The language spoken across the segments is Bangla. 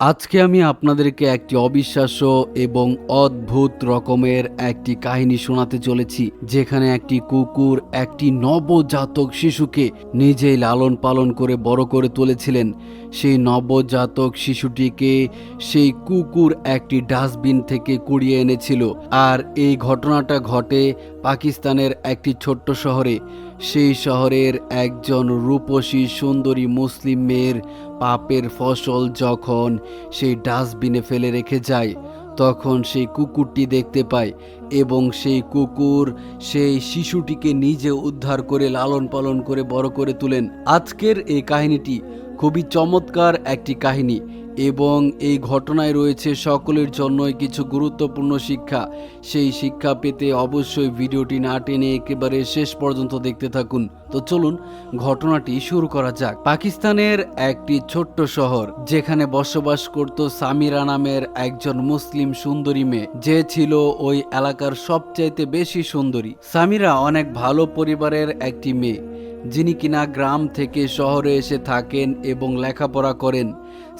আজকে আমি আপনাদেরকে একটি অবিশ্বাস্য এবং অদ্ভুত রকমের একটি কাহিনী শোনাতে চলেছি, যেখানে একটি কুকুর একটি নবজাতক শিশুকে নিজেই লালন পালন করে বড় করে তুলেছিলেন। সেই নবজাতক শিশুটিকে সেই কুকুর একটি ডাস্টবিন থেকে কুড়িয়ে এনেছিল। আর এই ঘটনাটা ঘটে পাকিস্তানের একটি ছোট্ট শহরে। সেই শহরের একজন রূপসী সুন্দরী মুসলিম মেয়ের পাপের ফসল যখন সেই ডাস্টবিনে ফেলে রেখে যায়, তখন সেই কুকুরটি দেখতে পায় এবং সেই কুকুর সেই শিশুটিকে নিজে উদ্ধার করে লালন পালন করে বড় করে তুলেন। আজকের এই কাহিনীটি খুবই চমৎকার একটি কাহিনী। এবং এই ঘটনায় রয়েছে সকলের জন্যই কিছু গুরুত্বপূর্ণ শিক্ষা। সেই শিক্ষা পেতে অবশ্যই ভিডিওটি না টেনে একেবারে শেষ পর্যন্ত দেখতে থাকুন। তো চলুন, ঘটনাটি শুরু করা যাক। পাকিস্তানের একটি ছোট্ট শহর, যেখানে বসবাস করত সামিরা নামের একজন মুসলিম সুন্দরী মেয়ে। যে ছিল ওই এলাকার সবচাইতে বেশি সুন্দরী। সামিরা অনেক ভালো পরিবারের একটি মেয়ে। যিনি কিনা গ্রাম থেকে শহরে এসে থাকেন এবং লেখাপড়া করেন,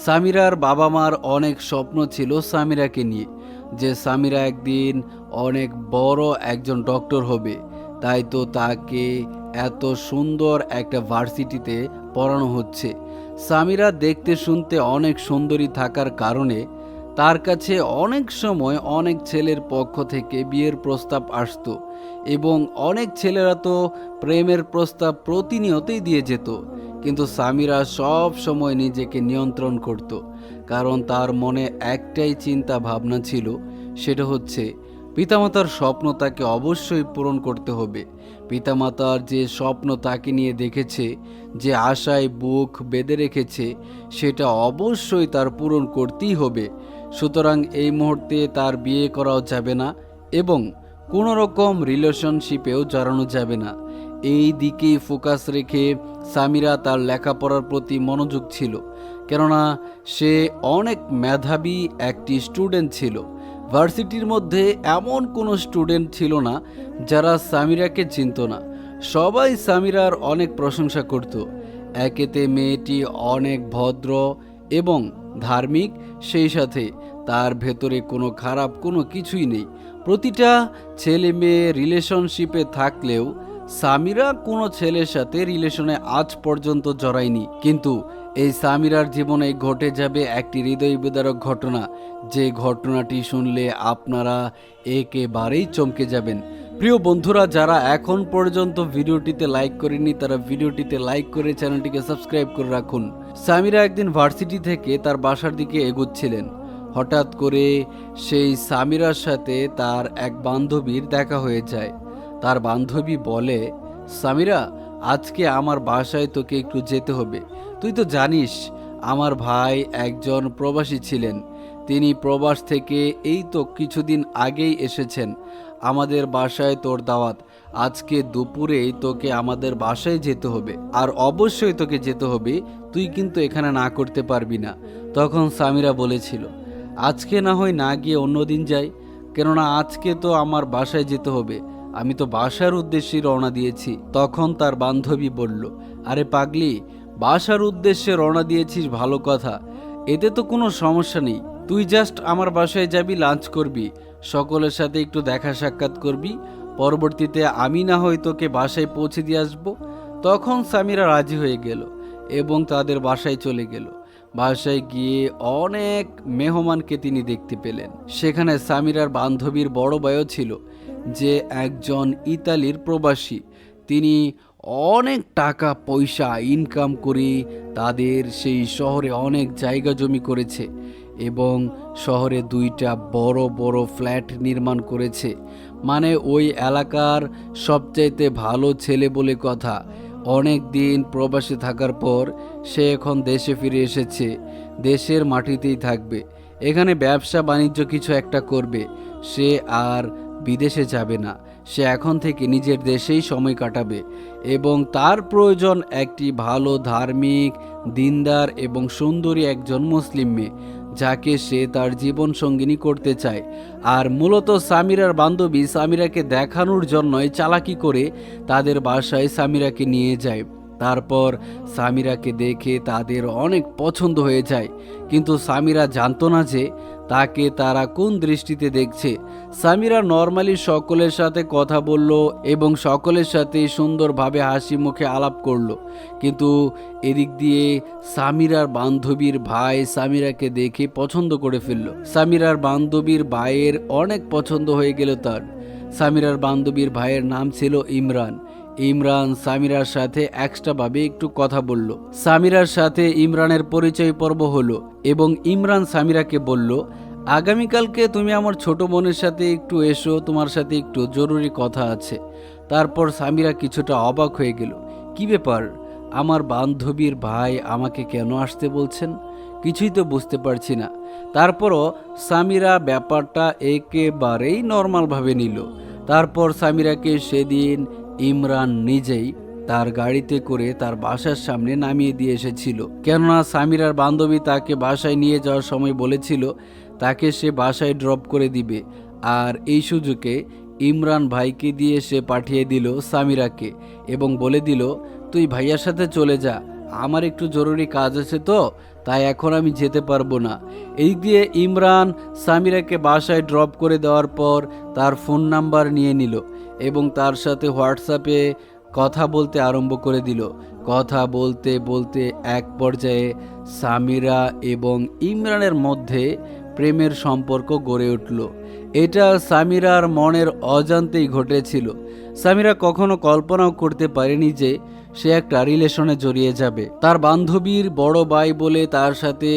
সামিরার বাবা মার অনেক স্বপ্ন ছিল সামিরাকে নিয়ে, যে সামিরা একদিন অনেক বড় একজন ডক্টর হবে। তাই তো তাকে এত সুন্দর একটা ভার্সিটিতে পড়ানো হচ্ছে। সামিরা দেখতে শুনতে অনেক সুন্দরী থাকার কারণে তার কাছে অনেক সময় অনেক ছেলের পক্ষ থেকে বিয়ের প্রস্তাব আসতো এবং অনেক ছেলেরা তো প্রেমের প্রস্তাব প্রতিনিয়তই দিয়ে যেত। কিন্তু সামিরা সব সময় নিজেকে নিয়ন্ত্রণ করত, কারণ তার মনে একটাই চিন্তা ভাবনা ছিল, সেটা হচ্ছে পিতামাতার স্বপ্ন তাকে অবশ্যই পূরণ করতে হবে। পিতামাতার যে স্বপ্ন তাকে নিয়ে দেখেছে, যে আশায় বুক বেঁধে রেখেছে, সেটা অবশ্যই তার পূরণ করতেই হবে। সুতরাং এই মুহূর্তে তার বিয়ে করাও যাবে না এবং কোনো রকম রিলেশনশিপেও জড়ানো যাবে না। এই দিকেই ফোকাস রেখে সামিরা তার লেখাপড়ার প্রতি মনোযোগ ছিল, কেননা সে অনেক মেধাবী একটি স্টুডেন্ট ছিল। ভার্সিটির মধ্যে এমন কোনো স্টুডেন্ট ছিল না যারা সামিরাকে চিনত না। সবাই সামিরার অনেক প্রশংসা করত। একেতে মেয়েটি অনেক ভদ্র এবং ধার্মিক, সেই সাথে তার ভেতরে কোনো খারাপ কোনো কিছুই নেই। প্রতিটা ছেলে মেয়ে রিলেশনশিপে থাকলেও সামিরা কোনো ছেলের সাথে রিলেশনে আজ পর্যন্ত জড়ায়নি। কিন্তু এই সামিরার জীবনে ঘটে যাবে একটি হৃদয় বিদারক ঘটনা। যে ঘটনাটি শুনলে আপনারা একেবারেই চমকে যাবেন। প্রিয় বন্ধুরা, যারা এখন পর্যন্ত ভিডিওটিতে লাইক করেনি তারা ভিডিওটিতে লাইক করে চ্যানেলটিকে সাবস্ক্রাইব করে রাখুন। সামিরা একদিন ভার্সিটি থেকে তার বাসার দিকে এগোচ্ছিলেন। হঠাৎ করে সেই সামিরার সাথে তার এক বান্ধবীর দেখা হয়ে যায়। তার বান্ধবী বলে, সামিরা, আজকে আমার বাসায় তোকে একটু যেতে হবে। তুই তো জানিস, আমার ভাই একজন প্রবাসী ছিলেন। তিনি প্রবাস থেকে এই তো কিছুদিন আগেই এসেছেন। আমাদের বাসায় তোর দাওয়াত। আজকে দুপুরেই তোকে আমাদের বাসায় যেতে হবে। আর অবশ্যই তোকে যেতে হবে, তুই কিন্তু এখানে না করতে পারবি না। তখন সামিরা বলেছিল, আজকে না হয় না গিয়ে অন্যদিন যাই। কেননা আজকে তো আমার বাসায় যেতে হবে। আমি তো বাসার উদ্দেশ্যে রওনা দিয়েছি। তখন তার বান্ধবী বলল, আরে পাগলি, বাসার উদ্দেশ্যে রওনা দিয়েছিস ভালো কথা। এতে তো কোনো সমস্যা নেই। তুই জাস্ট আমার বাসায় যাবি লাঞ্চ করবি। সকলের সাথে একটু দেখা সাক্ষাৎ করবি। পরবর্তীতে আমি না হয় তোকে বাসায় পৌঁছে দিয়ে আসব। তখন সামিরা রাজি হয়ে গেল এবং তাদের বাসায় চলে গেল। বাসায় গিয়ে অনেক মেহমানকে তিনি দেখতে পেলেন। সেখানে সামিরার বান্ধবীর বড় ভাইও ছিল, যে একজন ইতালির প্রবাসী। তিনি অনেক টাকা, পয়সা ইনকাম করে তাদের সেই শহরে অনেক জায়গা জমি করেছে। এবং শহরে দুইটা বড় বড় ফ্ল্যাট নির্মাণ করেছে। মানে ওই এলাকার সবচাইতে ভালো ছেলে বলে কথা। অনেক দিন প্রবাসে থাকার পর সে এখন দেশে ফিরে এসেছে। দেশের মাটিতেই থাকবে। এখানে ব্যবসা, বাণিজ্য কিছু একটা করবে। সে আর বিদেশে যাবে না। সে এখন থেকে নিজের দেশেই সময় কাটাবে এবং তার প্রয়োজন একটি ভালো ধার্মিক, দিনদার এবং সুন্দরী একজন মুসলিম মেয়ে। যাকে সে তার জীবন সঙ্গিনী করতে চায়। আর মূলত সামিরার বান্ধবী সামিরাকে দেখানোর জন্যই চালাকি করে তাদের বাসায় সামিরাকে নিয়ে যায়। তারপর সামিরাকে দেখে তাদের অনেক পছন্দ হয়ে যায়। কিন্তু সামিরা জানতো না যে তাকে তারা কোন দৃষ্টিতে দেখছে। সামিরা নর্মালি সকলের সাথে কথা বলল এবং সকলের সাথে সুন্দরভাবে হাসি মুখে আলাপ করল। কিন্তু এদিক দিয়ে সামিরার বান্ধবীর ভাই সামিরাকে দেখে পছন্দ করে ফেলল। সামিরার বান্ধবীর ভাইয়ের অনেক পছন্দ হয়ে গেল তার। সামিরার বান্ধবীর ভাইয়ের নাম ছিল ইমরান। ইমরান সামিরার সাথে এক্সট্রাভাবে একটু কথা বলল। সামিরার সাথে ইমরানের পরিচয় পর্ব হলো এবং ইমরান সামিরাকে বলল, আগামীকালকে তুমি আমার ছোট বোনের সাথে একটু এসো, তোমার সাথে একটু জরুরি কথা আছে। তারপর সামিরা কিছুটা অবাক হয়ে গেল। কি ব্যাপার? আমার বান্ধবীর ভাই আমাকে কেন আসতে বলছেন? কিছুই তো বুঝতে পারছি না। তারপরও সামিরা ব্যাপারটা একেবারেই নর্মালভাবে নিল। তারপর সামিরাকে সেদিন ইমরান নিজেই তার গাড়িতে করে তার বাসার সামনে নামিয়ে দিয়ে এসেছিল। কেননা সামিরার বান্ধবী তাকে বাসায় নিয়ে যাওয়ার সময় বলেছিল, তাকে সে বাসায় ড্রপ করে দিবে। আর এই সুযোগে ইমরান ভাইকে দিয়ে সে পাঠিয়ে দিল সামিরাকে এবং বলে দিল, তুই ভাইয়ার সাথে চলে যা, আমার একটু জরুরি কাজ আছে তো তাই এখন আমি যেতে পারব না। এই দিয়ে ইমরান সামিরাকে বাসায় ড্রপ করে দেওয়ার পর তার ফোন নাম্বার নিয়ে নিল এবং তার সাথে হোয়াটসঅ্যাপে কথা বলতে আরম্ভ করে দিল। কথা বলতে বলতে এক পর্যায়ে সামিরা এবং ইমরানের মধ্যে প্রেমের সম্পর্ক গড়ে উঠল। এটা সামিরার মনের অজান্তেই ঘটেছিল। সামিরা কখনো কল্পনাও করতে পারেনি যে সে একটা রিলেশনে জড়িয়ে যাবে। তার বান্ধবীর বড় ভাই বলে তার সাথে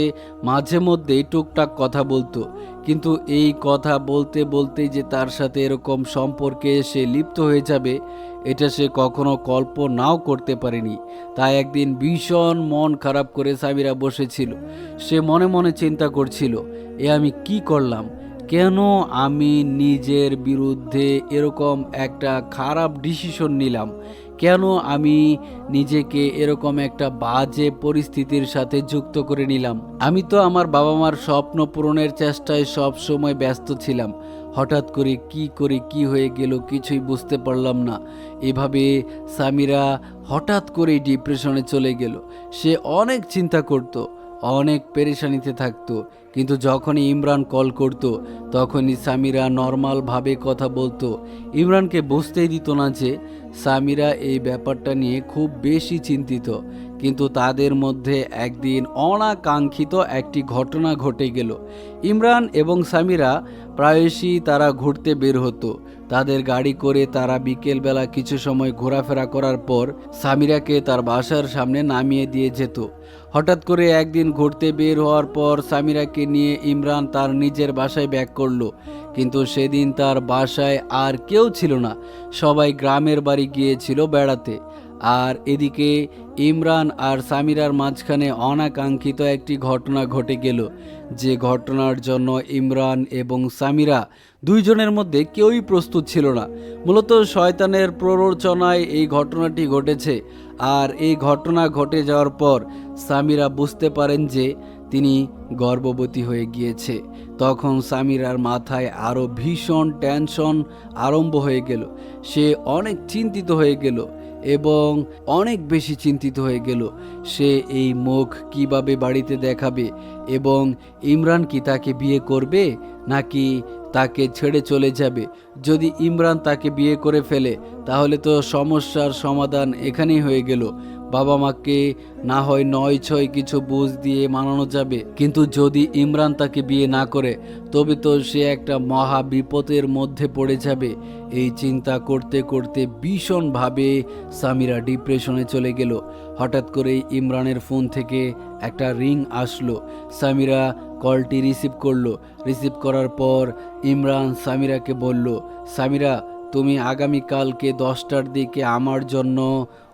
মাঝে মধ্যেই টুকটাক কথা বলতো। কিন্তু এই কথা বলতে বলতেই যে তার সাথে এরকম সম্পর্কে সে লিপ্ত হয়ে যাবে, এটা সে কখনো কল্পনাও করতে পারেনি। তাই একদিন ভীষণ মন খারাপ করে সামিরা বসেছিল। সে মনে মনে চিন্তা করছিল, এ আমি কি করলাম? কেন আমি নিজের বিরুদ্ধে এরকম একটা খারাপ ডিসিশন নিলাম? কেন আমি নিজেকে এরকম একটা বাজে পরিস্থিতির সাথে যুক্ত করে নিলাম? আমি তো আমার বাবা মার স্বপ্ন পূরণের চেষ্টায় সব সময় ব্যস্ত ছিলাম। হঠাৎ করে কি করে কি হয়ে গেল কিছুই বুঝতে পারলাম না। এভাবে সামিরা হঠাৎ করেই ডিপ্রেশনে চলে গেল। সে অনেক চিন্তা করত। অনেক পেরেশানিতে থাকতো। কিন্তু যখনই ইমরান কল করত, তখনই সামিরা নর্মালভাবে কথা বলতো। ইমরানকে বুঝতেই দিত না যে, সামিরা এই ব্যাপারটা নিয়ে খুব বেশি চিন্তিত। কিন্তু তাদের মধ্যে একদিন অনাকাঙ্ক্ষিত একটি ঘটনা ঘটে গেল। ইমরান এবং সামিরা প্রায়শই তারা ঘুরতে বের হতো। তাদের গাড়ি করে তারা বিকেলবেলা কিছু সময় ঘোরাফেরা করার পর সামিরাকে তার বাসার সামনে নামিয়ে দিয়ে যেত। হঠাৎ করে একদিন ঘুরতে বের হওয়ার পর সামিরাকে নিয়ে ইমরান তার নিজের বাসায় ব্যাক করল। কিন্তু সেদিন তার বাসায় আর কেউ ছিল না। সবাই গ্রামের বাড়ি গিয়েছিল বেড়াতে। আর এদিকে ইমরান আর সামিরার মাঝখানে অনাকাঙ্ক্ষিত একটি ঘটনা ঘটে গেল। যে ঘটনার জন্য ইমরান এবং সামিরা দুইজনের মধ্যে কেউই প্রস্তুত ছিল না। মূলত শয়তানের প্ররোচনায় এই ঘটনাটি ঘটেছে। আর এই ঘটনা ঘটে যাওয়ার পর সামিরা বুঝতে পারেন যে তিনি গর্ভবতী হয়ে গিয়েছে। তখন সামিরার মাথায় আরও ভীষণ টেনশন আরম্ভ হয়ে গেল। সে অনেক চিন্তিত হয়ে গেল এবং অনেক বেশি চিন্তিত হয়ে গেল। সে এই মুখ কীভাবে বাড়িতে দেখাবে এবং ইমরান কি তাকে বিয়ে করবে নাকি তাকে ছেড়ে চলে যাবে? যদি ইমরান তাকে বিয়ে করে ফেলে, তাহলে তো সমস্যার সমাধান এখানেই হয়ে গেল। বাবা মাকে না হয় নয় ছয় কিছু বুঝ দিয়ে মানানো যাবে। কিন্তু যদি ইমরান তাকে বিয়ে না করে, তবে তো সে একটা মহা বিপদের মধ্যে পড়ে যাবে। এই চিন্তা করতে করতে ভীষণভাবে সামিরা ডিপ্রেশনে চলে গেল। হঠাৎ করেই ইমরানের ফোন থেকে একটা রিং আসলো। সামিরা কলটি রিসিভ করল। রিসিভ করার পর ইমরান সামিরাকে বলল, সামিরা, তুমি আগামীকালকে দশটার দিকে আমার জন্য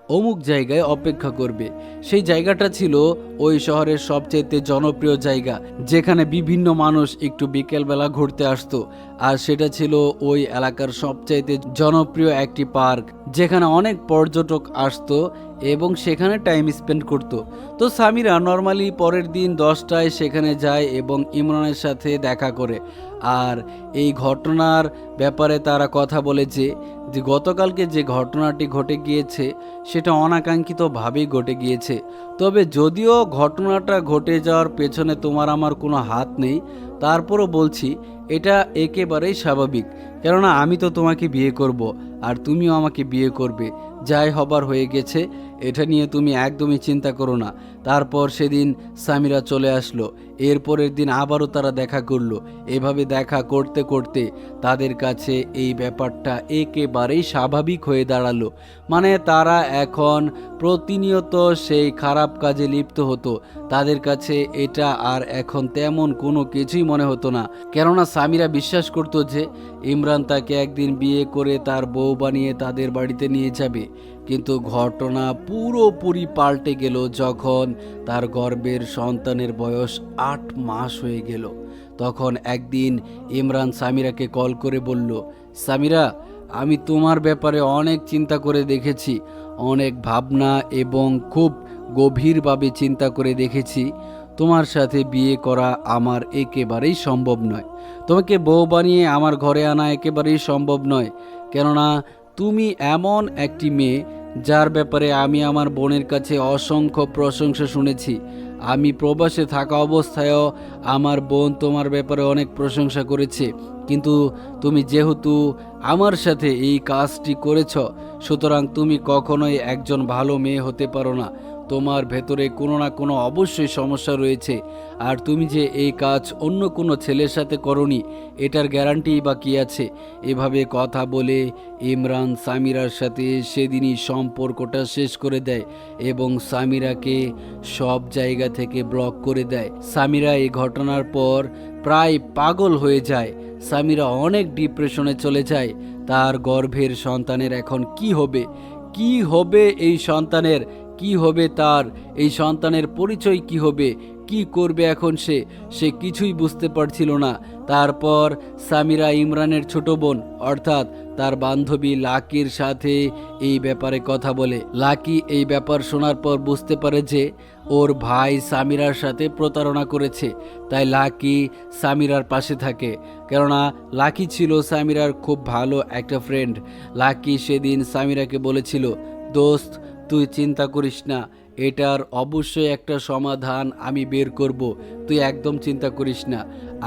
অমুক জায়গায় অপেক্ষা করবে। সেই জায়গাটা ছিল ওই শহরের সবচেয়ে জনপ্রিয় জায়গা, যেখানে বিভিন্ন মানুষ একটু বিকেলবেলা ঘুরতে আসতো। আর সেটা ছিল ওই এলাকার সবচাইতে জনপ্রিয় একটি পার্ক, যেখানে অনেক পর্যটক আসতো এবং সেখানে টাইম স্পেন্ড করত। তো সামিরা নর্মালি পরের দিন দশটায় সেখানে যায় এবং ইমরানের সাথে দেখা করে। আর এই ঘটনার ব্যাপারে তারা কথা বলেছে যে গতকালকে যে ঘটনাটি ঘটে গিয়েছে, সেটা অনাকাঙ্ক্ষিতভাবেই ঘটে গিয়েছে। তবে যদিও ঘটনাটা ঘটে যাওয়ার পেছনে তোমার আমার কোনো হাত নেই, তারপরও বলছি, এটা একেবারেই স্বাভাবিক। কেননা আমি তো তোমাকে বিয়ে করব, আর তুমিও আমাকে বিয়ে করবে। যাই হবার হয়ে গেছে এটা নিয়ে তুমি একদমই চিন্তা করো না। তারপর সেদিন সামিরা চলে আসলো। এরপরের দিন আবারও তারা দেখা করল। এভাবে দেখা করতে করতে তাদের কাছে এই ব্যাপারটা একেবারেই স্বাভাবিক হয়ে দাঁড়াল। মানে তারা এখন প্রতিনিয়ত সেই খারাপ কাজে লিপ্ত হতো। তাদের কাছে এটা আর এখন তেমন কোনো কিছুই মনে হতো না। কেননা সামিরা বিশ্বাস করতো যে, ইমরান তাকে একদিন বিয়ে করে তার বউ বানিয়ে তাদের বাড়িতে নিয়ে যাবে। কিন্তু ঘটনা পুরোপুরি পাল্টে গেল যখন তার গর্ভের সন্তানের বয়স আট মাস হয়ে গেল। তখন একদিন ইমরান সামিরাকে কল করে বলল, সামিরা, আমি তোমার ব্যাপারে অনেক চিন্তা করে দেখেছি, অনেক ভাবনা এবং খুব গভীরভাবে চিন্তা করে দেখেছি। তোমার সাথে বিয়ে করা আমার একেবারেই সম্ভব নয়। তোমাকে বউ বানিয়ে আমার ঘরে আনা একেবারেই সম্ভব নয়। কেননা, তুমি এমন একটি মেয়ে যার ব্যাপারে আমি আমার বোনের কাছে অসংখ্য প্রশংসা শুনেছি। আমি প্রবাসে থাকা অবস্থায়ও আমার বোন তোমার ব্যাপারে অনেক প্রশংসা করেছে। কিন্তু তুমি যেহেতু আমার সাথে এই কাজটি করেছ, সুতরাং তুমি কখনোই একজন ভালো মেয়ে হতে পারো না। তোমার ভেতরে কোনো না কোনো অবশ্যই সমস্যা রয়েছে। আর তুমি যে এই কাজ অন্য কোনো ছেলের সাথে করনি, এটার গ্যারান্টি বা কী আছে? এভাবে কথা বলে ইমরান সামিরার সাথে সেদিনই সম্পর্কটা শেষ করে দেয় এবং সামিরাকে সব জায়গা থেকে ব্লক করে দেয়। সামিরা এই ঘটনার পর প্রায় পাগল হয়ে যায়। সামিরা অনেক ডিপ্রেশনে চলে যায়। তার গর্ভের সন্তানের এখন কি হবে? কি হবে এই সন্তানের? কি হবে তার? এই সন্তানের পরিচয় কি হবে? কি করবে এখন সে? সে কিছুই বুঝতে পারছিল না। তারপর সামিরা ইমরানের ছোট বোন, অর্থাৎ তার বান্ধবী লাকির সাথে এই ব্যাপারে কথা বলে। লাকি এই ব্যাপার শোনার পর বুঝতে পারে যে, ওর ভাই সামিরার সাথে প্রতারণা করেছে। তাই লাকি সামিরার পাশে থাকে। কেননা, লাকি ছিল সামিরার খুব ভালো একটা ফ্রেন্ড লাকি সেদিন সামিরাকে বলেছিল, দোস্ত তুই চিন্তা করিস না, এটার অবশ্যই একটা সমাধান আমি বের করব, তুই একদম চিন্তা করিস না।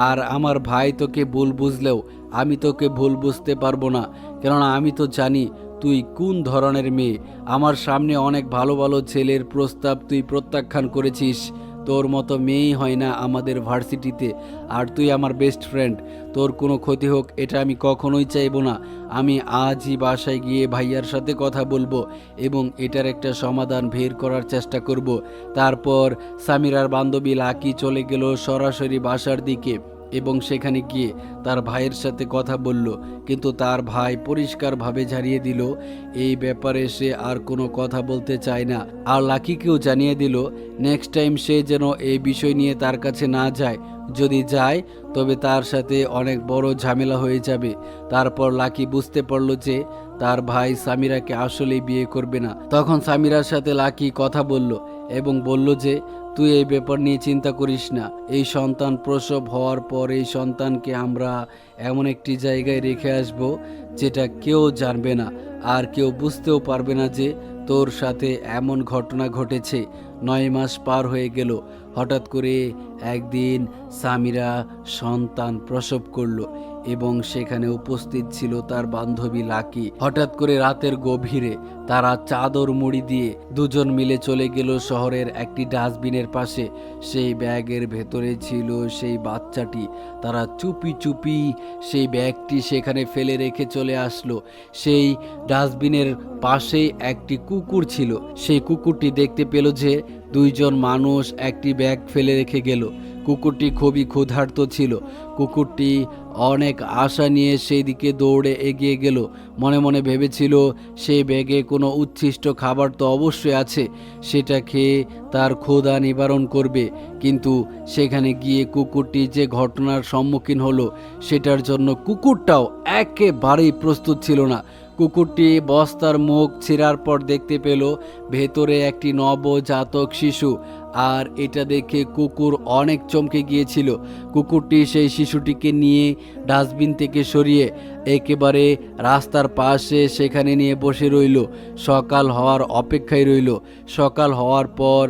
আর আমার ভাই তোকে ভুল বুঝলেও আমি তোকে ভুল বুঝতে পারব না, কেননা আমি তো জানি তুই কোন ধরনের মেয়ে। আমার সামনে অনেক ভালো ভালো ছেলের প্রস্তাব তুই প্রত্যাখ্যান করেছিস। তোর মতো মেয়েই হয় না আমাদের ভার্সিটিতে। আর তুই আমার বেস্ট ফ্রেন্ড তোর কোনো ক্ষতি হোক, এটা আমি কখনোই চাইব না। আমি আজই বাসায় গিয়ে ভাইয়ার সাথে কথা বলব এবং এটার একটা সমাধান বের করার চেষ্টা করব। তারপর সামিরার বান্ধবী লাকি চলে গেল সরাসরি বাসার দিকে। এবং সেখানে গিয়ে তার ভাইয়ের সাথে কথা বলল। কিন্তু তার ভাই পরিষ্কারভাবে জানিয়ে দিল, এই ব্যাপারে সে আর কোনো কথা বলতে চায় না। আর লাকিকেও জানিয়ে দিল নেক্সট টাইম সে যেন এই বিষয় নিয়ে তার কাছে না যায়। যদি যায়, তবে তার সাথে অনেক বড় ঝামেলা হয়ে যাবে। তারপর লাকি বুঝতে পারল যে তার ভাই সামিরাকে আসলেই বিয়ে করবে না। তখন সামিরার সাথে লাকি কথা বলল এবং বলল যে তুই এই ব্যাপার নিয়ে চিন্তা করিস না। এই সন্তান প্রসব হওয়ার পর এই সন্তানকে আমরা এমন একটি জায়গায় রেখে আসব যেটা কেউ জানবে না আর কেউ বুঝতেও পারবে না যে তোর সাথে এমন ঘটনা ঘটেছে। নয় মাস পার হয়ে গেল। হঠাৎ করে একদিন সামিরা সন্তান প্রসব করল এবং সেখানে উপস্থিত ছিল তার বান্ধবী লাকি। হঠাৎ করে রাতের গভীরে তারা চাদর মুড়ি দিয়ে দুজন মিলে চলে গেল শহরের একটি ডাস্টবিনের পাশে। সেই ব্যাগের ভেতরে ছিল সেই বাচ্চাটি। তারা চুপি চুপি সেই ব্যাগটি সেখানে ফেলে রেখে চলে আসলো। সেই ডাস্টবিনের পাশেই একটি কুকুর ছিল। সেই কুকুরটি দেখতে পেল যে দুইজন মানুষ একটি ব্যাগ ফেলে রেখে গেল। কুকুরটি খুবই ক্ষুধার্ত ছিল। কুকুরটি অনেক আশা নিয়ে সেই দিকে দৌড়ে এগিয়ে গেল। মনে মনে ভেবেছিল, সে ব্যাগে কোনো উচ্ছিষ্ট খাবার তো অবশ্যই আছে, সেটা খেয়ে তার ক্ষুধা নিবারণ করবে। কিন্তু সেখানে গিয়ে কুকুরটি যে ঘটনার সম্মুখীন হলো, সেটার জন্য কুকুরটাও একেবারেই প্রস্তুত ছিল না। কুকুরটি বস্তার মুখ ছিঁড়ার পর দেখতে পেল ভেতরে একটি নবজাতক শিশু, আর এটা দেখে কুকুর অনেক চমকে গিয়েছিল। কুকুরটি সেই শিশুটিকে নিয়ে ডাস্টবিন থেকে সরিয়ে একেবারে রাস্তার পাশে সেখানে নিয়ে বসে রইল। সকাল হওয়ার অপেক্ষায় রইল। সকাল হওয়ার পর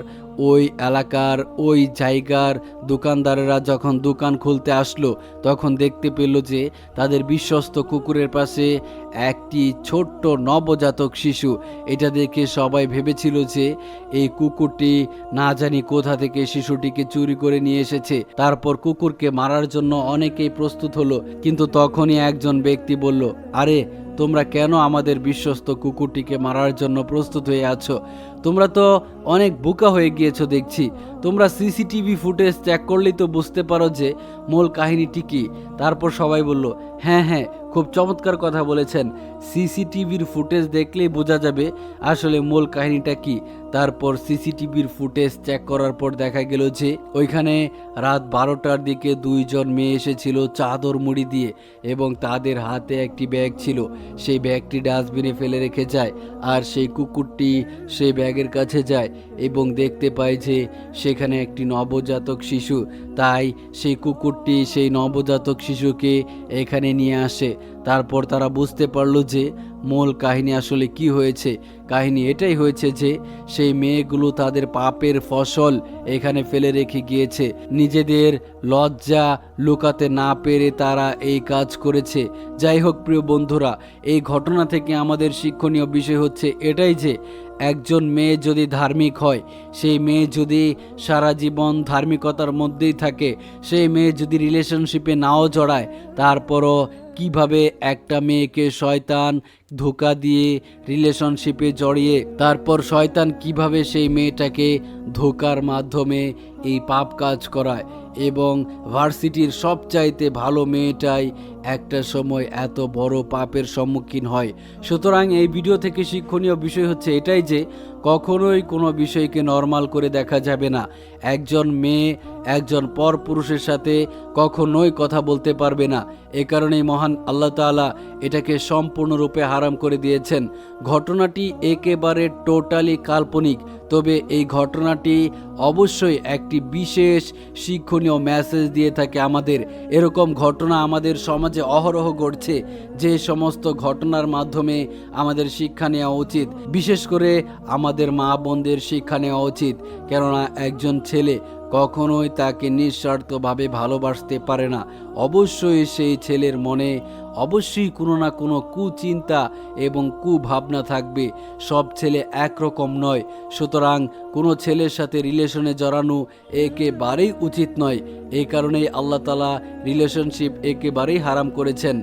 ওই এলাকার ওই জায়গার দোকানদারেরা যখন দোকান খুলতে আসলো, তখন দেখতে পেল যে তাদের বিশ্বস্ত কুকুরের পাশে একটি ছোট্ট নবজাতক শিশু। এটা দেখে সবাই ভেবেছিল যে এই কুকুরটি না জানি কোথা থেকে শিশুটিকে চুরি করে নিয়ে এসেছে। তারপর কুকুরকে মারার জন্য অনেকেই প্রস্তুত হলো। কিন্তু তখনই একজন ব্যক্তি বলল, আরে, তোমরা কেন আমাদের বিশ্বস্ত কুকুরটিকে মারার জন্য প্রস্তুত হয়ে আছো? তোমরা তো অনেক বোকা হয়ে গিয়েছো দেখছি। তোমরা সিসিটিভি ফুটেজ চেক করলেই তো বুঝতে পারো যে মূল কাহিনীটি কি। তারপর সবাই বলল হ্যাঁ হ্যাঁ খুব চমৎকার কথা বলেছেন। সিসিটিভির ফুটেজ দেখলেই বোঝা যাবে আসলে মূল কাহিনীটা কি। তারপর সিসিটিভির ফুটেজ চেক করার পর দেখা গেল যে ওইখানে রাত বারোটার দিকে দুইজন মেয়ে এসেছিল চাদর মুড়ি দিয়ে এবং তাদের হাতে একটি ব্যাগ ছিল। সেই ব্যাগটি ডাস্টবিনে ফেলে রেখে যায় আর সেই কুকুরটি সেই ব্যাগের কাছে যায় এবং দেখতে পায় যে সেখানে একটি নবজাতক শিশু। তাই সেই কুকুরটি সেই নবজাতক শিশুকে এখানে নিয়ে আসে। তারপর তারা বুঝতে পারল যে মূল কাহিনী আসলে কি হয়েছে? কাহিনী এটাই হয়েছে যে, সেই মেয়েগুলো তাদের পাপের ফসল এখানে ফেলে রেখে গিয়েছে। নিজেদের লজ্জা লুকাতে না পেরে তারা এই কাজ করেছে। যাই হোক, প্রিয় বন্ধুরা, এই ঘটনা থেকে আমাদের শিক্ষণীয় বিষয় হচ্ছে এটাই যে, একজন মেয়ে যদি ধার্মিক হয়, সেই মেয়ে যদি সারা জীবন ধার্মিকতার মধ্যেই থাকে, সেই মেয়ে যদি রিলেশনশিপে নাও জড়ায়, তারপরও কীভাবে একটা মেয়েকে শয়তান ধোকা দিয়ে রিলেশনশিপে জড়িয়ে, তারপর শয়তান কীভাবে সেই মেয়েটাকে ধোকার মাধ্যমে এই পাপ কাজ করায় এবং ভার্সিটির সবচাইতে ভালো মেয়েটাই একটা সময় এত বড় পাপের সম্মুখীন হয়। সুতরাং এই ভিডিও থেকে শিক্ষণীয় বিষয় হচ্ছে এটাই যে কখনোই কোনো বিষয়কে নর্মাল করে দেখা যাবে না। একজন মেয়ে, একজন পর পুরুষের সাথে কখনোই কথা বলতে পারবে না। এ কারণেই মহান আল্লাহ তাআলা এটাকে সম্পূর্ণরূপে হারাম করে দিয়েছেন। ঘটনাটি একেবারে টোটালি কাল্পনিক। তবে এই ঘটনাটি অবশ্যই একটি বিশেষ শিক্ষণীয় মেসেজ দিয়ে থাকে আমাদের। এরকম ঘটনা আমাদের সমাজে অহরহ ঘটছে। যে সমস্ত ঘটনার মাধ্যমে আমাদের শিক্ষা নেওয়া উচিত। বিশেষ করে আমাদের মা বোনদের শিক্ষা নেওয়া উচিত, কেননা একজন ছেলে কখনোই তাকে নিঃস্বার্থভাবে ভালোবাসতে পারে না। অবশ্যই সেই ছেলের মনে অবশ্যই কোনো না কোনো কুচিন্তা এবং কুভাবনা থাকবে। সব ছেলে একরকম নয়, সুতরাং কোনো ছেলের সাথে রিলেশনে জড়ানো একেবারেই উচিত নয়। এই কারণেই আল্লাহ তালা রিলেশনশিপ একেবারেই হারাম করেছেন।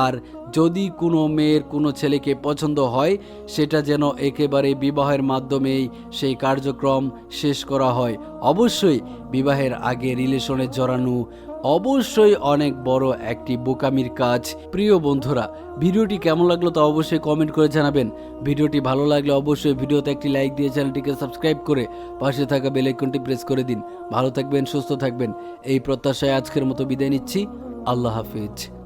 আর যদি কোনো মেয়ের কোনো ছেলেকে পছন্দ হয়, সেটা যেন একেবারে বিবাহের মাধ্যমেই সেই কার্যক্রম শেষ করা হয়। অবশ্যই বিবাহের আগে রিলেশনে জড়ানো অবশ্যই অনেক বড় একটি বোকামির কাজ। প্রিয় বন্ধুরা, ভিডিওটি কেমন লাগল তা অবশ্যই কমেন্ট করে জানাবেন। ভিডিওটি ভালো লাগলে অবশ্যই ভিডিওতে একটি লাইক দিয়ে চ্যানেলটিকে সাবস্ক্রাইব করে পাশে থাকা বেল আইকনটি প্রেস করে দিন। ভালো থাকবেন, সুস্থ থাকবেন। এই প্রত্যাশায় আজকের মতো বিদায় নিচ্ছি। আল্লাহ হাফিজ।